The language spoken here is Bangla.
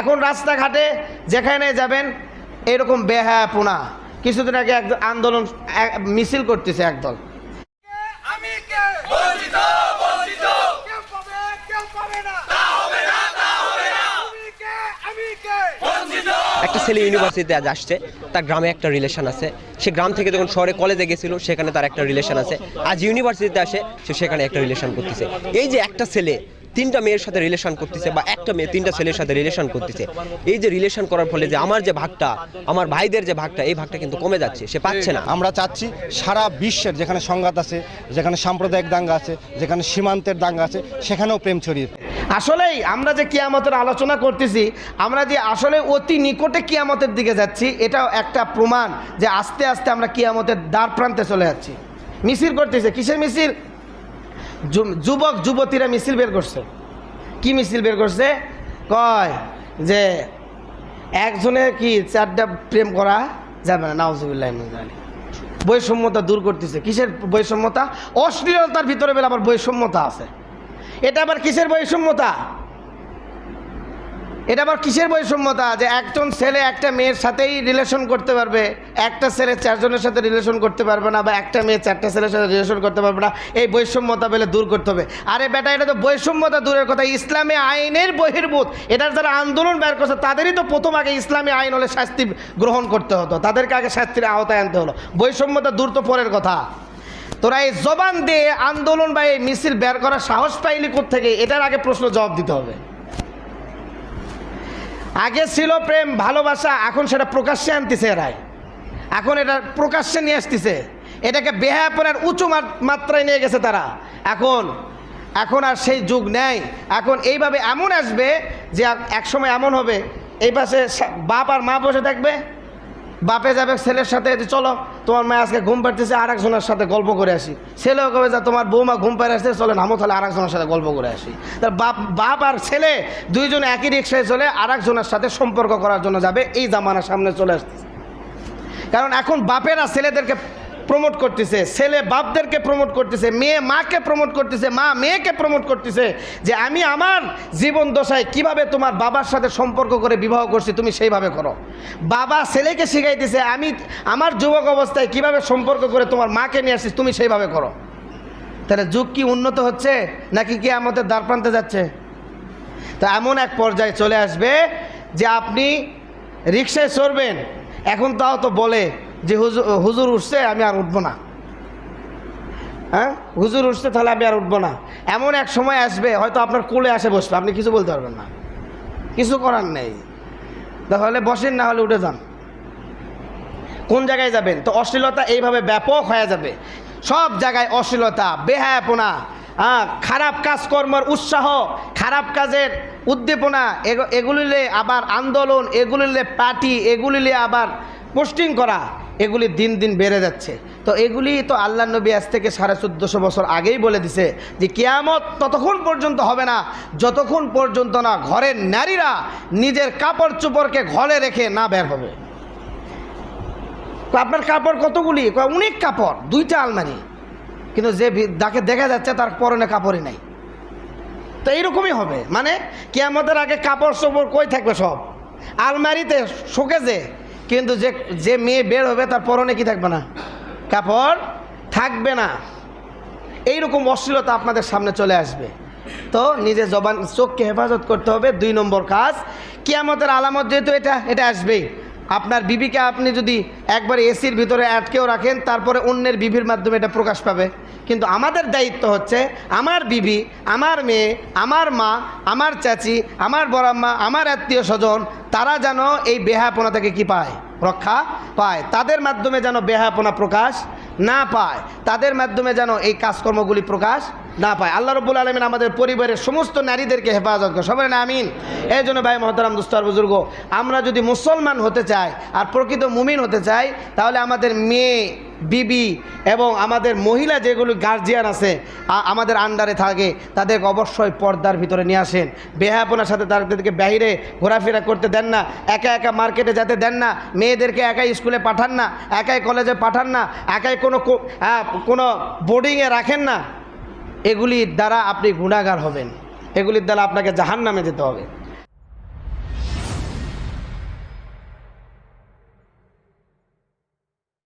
এখন রাস্তাঘাটে যেখানে যাবেন এরকম বেহায়াপোনা কিছুদিন আগে এক আন্দোলন মিছিল করতেছে একদল। আমি কে? বঞ্চিত বঞ্চিত। কেউ পাবে কেউ পাবে না। তা হবে না তা হবে না। আমি কে? আমি কে? বঞ্চিত একটা ছেলে ইউনিভার্সিটিতে আজ আসছে তার গ্রামে একটা রিলেশন আছে। সে গ্রাম থেকে যখন শহরে কলেজে গেছিল সেখানে তার একটা রিলেশন আছে। আজ ইউনিভার্সিটিতে আসে সে সেখানে একটা রিলেশন করতেছে। এই যে একটা ছেলে তিনটা মেয়ের সাথে রিলেশন করতেছে বা একটা মেয়ে তিনটা ছেলের সাথে রিলেশন করতেছে। এই যে রিলেশন করার ফলে যে আমার যে ভাগটা আমার ভাইদের যে ভাগটা এই ভাগটা কিন্তু কমে যাচ্ছে সে পাচ্ছে না। আমরা চাচ্ছি সারা বিশ্বের যেখানে সংঘাত আছে যেখানে সাম্প্রদায়িক দাঙ্গা আছে যেখানে সীমান্তের দাঙ্গা আছে সেখানেও প্রেম ছড়িয়ে আসলেই আমরা যে কিয়ামতের আলোচনা করতেছি আমরা যে আসলে অতি নিকটে কিয়ামতের দিকে যাচ্ছি এটাও একটা প্রমাণ যে আস্তে আস্তে আমরা কিয়ামতের দ্বার প্রান্তে চলে যাচ্ছি। মিছিল করতেছে কিসের মিছিল? যুবক, যুবতীরা মিছিল বের করছে। কি মিছিল বের করছে? কয় যে একজনের কি চারটা প্রেম করা যাবে না? নাউজুবিল্লাহ বৈষম্যতা দূর করতেছে। কিসের বৈষম্যতা? অশ্লীলতার ভিতরে বেলা আবার বৈষম্যতা আছে। এটা আবার কিসের বৈষম্যতা? এটা আবার কিসের বৈষম্যতা? যে একজন ছেলে একটা মেয়ের সাথেই রিলেশন করতে পারবে, একটা ছেলে চারজনের সাথে রিলেশন করতে পারবে না, বা একটা মেয়ে চারটা ছেলের সাথে রিলেশন করতে পারবে না, এই বৈষম্যতা পেলে দূর করতে হবে। আরে বেটা, এটা তো বৈষম্যতা দূরের কথা। ইসলামী আইনের বহির্ভূত, এটার যারা আন্দোলন বের করছে, তাদেরই তো প্রথম আগে ইসলামী আইন হলে শাস্তি গ্রহণ করতে হতো। তাদেরকে আগে শাস্তির আওতায় আনতে হলো। বৈষম্যতা দূর তো পরের কথা। তোরা এই জবান দিয়ে আন্দোলন বা এই মিছিল বের করার সাহস পাইলি থেকে এটার আগে প্রশ্ন জবাব দিতে হবে। আগে ছিল প্রেম, ভালোবাসা, এখন সেটা প্রকাশ্যে আনতেছে এরাই। এখন এটা প্রকাশ্যে নিয়ে আসতেছে। এটাকে বেহায়াপনের উঁচু মাত- মাত্রায় নিয়ে গেছে তারা। এখন এখন আর সেই যুগ নেই। এখন এইভাবে এমন আসবে যে এক- একসময় এমন হবে। এই পাশে বাপ আর মা বসে থাকবে। বাপে যাবে ছেলের সাথে চলো, তোমার মা আজকে ঘুম পাড়তেছে আর একজনের সাথে গল্প করে আসি। ছেলেও কবে যা তোমার বৌমা ঘুম পাড়ে আসছে, চলেন নামো তাহলে আর একজনের সাথে গল্প করে আসি। তার বাপ বাপ আর ছেলে দুইজন একই রিক্সায় চলে আর একজনের সাথে সম্পর্ক করার জন্য যাবে, এই জামানার সামনে চলে আসতেছে। কারণ এখন বাপেরা ছেলেদেরকে প্রমোট করতেছে, ছেলে বাপদেরকে প্রমোট করতেছে, মেয়ে মাকে প্রমোট করতেছে, মা মেয়েকে প্রমোট করতেছে, যে আমি আমার জীবন দশায় কীভাবে তোমার বাবার সাথে সম্পর্ক করে বিবাহ করছি তুমি সেইভাবে করো। বাবা ছেলেকে শিখাইতেছে, আমি আমার যুবক অবস্থায় কীভাবে সম্পর্ক করে তোমার মাকে নিয়ে আসছিস তুমি সেইভাবে করো। তাহলে যুগ কি উন্নত হচ্ছে নাকি কি আমাদের দ্বার প্রান্তে যাচ্ছে? তা এমন এক পর্যায়ে চলে আসবে যে আপনি রিক্সায় চড়বেন, এখন তাও তো বলে যে হুজুর হুজুর উঠছে, আমি আর উঠবো না। হ্যাঁ? হুজুর উঠছে, তাহলে আমি আর উঠবো না। এমন এক সময় আসবে, হয়তো আপনার কোলে আসে বসবে, আপনি কিছু বলতে পারবেন না। কিছু করার নেই। তাহলে বসেন, না হলে উঠে যান। কোন জায়গায় যাবেন? তো অশ্লীলতা এইভাবে ব্যাপক হয়ে যাবে। সব জায়গায় অশ্লীলতা, বেহায়াপনা হ্যাঁ খারাপ কাজকর্মের উৎসাহ, খারাপ কাজের উদ্দীপনা এগুলিলে আবার আন্দোলন, এগুলিলে পার্টি, এগুলিলে আবার পোস্টিং করা। এগুলি দিন দিন বেড়ে যাচ্ছে। তো এগুলি তো আল্লাহ নবী আজ থেকে সাড়ে চোদ্দোশো বছর আগেই বলে দিছে যে, কেয়ামত ততক্ষণ পর্যন্ত হবে না, যতক্ষণ পর্যন্ত না ঘরের নারীরা নিজের কাপড় চোপড়কে ঘরে রেখে না বের হবে। আপনার কাপড় কতগুলি? অনেক কাপড়, দুইটা আলমারি। কিন্তু যে যাকে দেখা যাচ্ছে তার পরনে কাপড়ই নাই। তো এইরকমই হবে। মানে কেয়ামতের আগে কাপড় চোপড় কই থাকবে সব? আলমারিতে, শোকেজে। কিন্তু যে যে মেয়ে বের হবে তার পরনে কি থাকবে না? কাপড় থাকবে না। এই রকম অশ্লীলতা আপনাদের সামনে চলে আসবে। তো নিজের জবান, চোখকে হেফাজত করতে হবে। দুই নম্বর কাজ, কিয়ামতের আলামত যেহেতু এটা এটা আসবেই। আপনার বিবিকে আপনি যদি একবার এসির ভিতরে আটকেও রাখেন, তারপরে অন্যের বিবির মাধ্যমে এটা প্রকাশ পাবে। কিন্তু আমাদের দায়িত্ব হচ্ছে, আমার বিবি, আমার মেয়ে, আমার মা, আমার চাচি, আমার বড়াম্মা আমার আত্মীয় স্বজন, তারা যেন এই বেহাপনা থেকে কি পায়? রক্ষা পায়। তাদের মাধ্যমে যেন বেহাপনা প্রকাশ না পায়। তাদের মাধ্যমে যেন এই কাজকর্মগুলি প্রকাশ না পায়। আল্লাহ রব্বুল আলমিন আমাদের পরিবারের সমস্ত নারীদেরকে হেফাজত করে সবাই আমিন। এই জন্য ভাই মহতারাম দুস্তার বুজুর্গ, আমরা যদি মুসলমান হতে চাই আর প্রকৃত মুমিন হতে চাই, তাহলে আমাদের মেয়ে, বিবি এবং আমাদের মহিলা যেগুলো গার্জিয়ান আছে আমাদের আন্ডারে থাকে, তাদেরকে অবশ্যই পর্দার ভিতরে নিয়ে আসেন। বেহাপনার সাথে তাদেরকে বাইরে ঘোরাফেরা করতে দেন না, একা একা মার্কেটে যেতে দেন না, মেয়েদেরকে একাই স্কুলে পাঠান না, একাই কলেজে পাঠান না, একাই কোনো কোনো বোর্ডিংয়ে রাখেন না। এগুলির দ্বারা আপনি গুণাগার হবেন। এগুলির দ্বারা আপনাকে জাহান নামে যেতে হবে।